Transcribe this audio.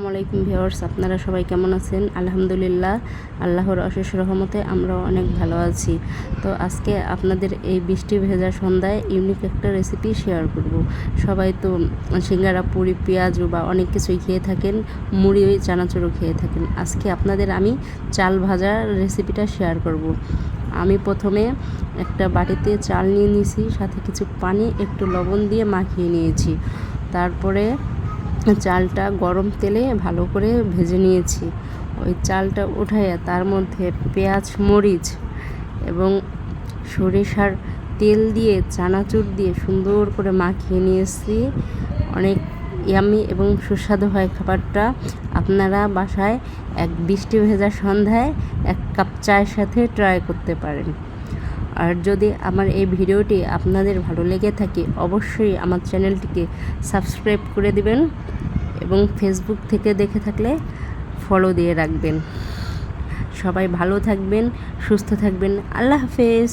আসসালামাইকুম ভিউয়ার্স, আপনারা সবাই কেমন আছেন? আলহামদুলিল্লাহ, আল্লাহর অশেষ রহমতে আমরা অনেক ভালো আছি। তো আজকে আপনাদের এই বৃষ্টি ভেজা সন্ধ্যায় ইউনিক একটা রেসিপি শেয়ার করব। সবাই তো সিঙ্গারা, পুরি, পেঁয়াজ বা অনেক কিছুই খেয়ে থাকেন, মুড়ি ওই চানাচুরও খেয়ে থাকেন। আজকে আপনাদের আমি চাল ভাজার রেসিপিটা শেয়ার করব। আমি প্রথমে একটা বাটিতে চাল নিয়ে নিয়েছি, সাথে কিছু পানি, একটু লবণ দিয়ে মাখিয়ে নিয়েছি। তারপরে চালটা গরম তেলে ভালো করে ভেজে নিয়েছি। ওই চালটা উঠাইয়া তার মধ্যে পেঁয়াজ, মরিচ এবং সরিষার তেল দিয়ে চানাচুর দিয়ে সুন্দর করে মাখিয়ে নিয়েছি। অনেক ইয়ামি এবং সুস্বাদু হয় খাবারটা। আপনারা বাসায় এক বৃষ্টি ভেজা সন্ধ্যায় এক কাপ চায়ের সাথে ট্রাই করতে পারেন। আর যদি আমার এই ভিডিওটি আপনাদের ভালো লেগে থাকে, অবশ্যই আমার চ্যানেলটিকে সাবস্ক্রাইব করে দিবেন এবং ফেসবুক থেকে দেখে থাকলে ফলো দিয়ে রাখবেন। সবাই ভালো থাকবেন, সুস্থ থাকবেন। আল্লাহ হাফেজ।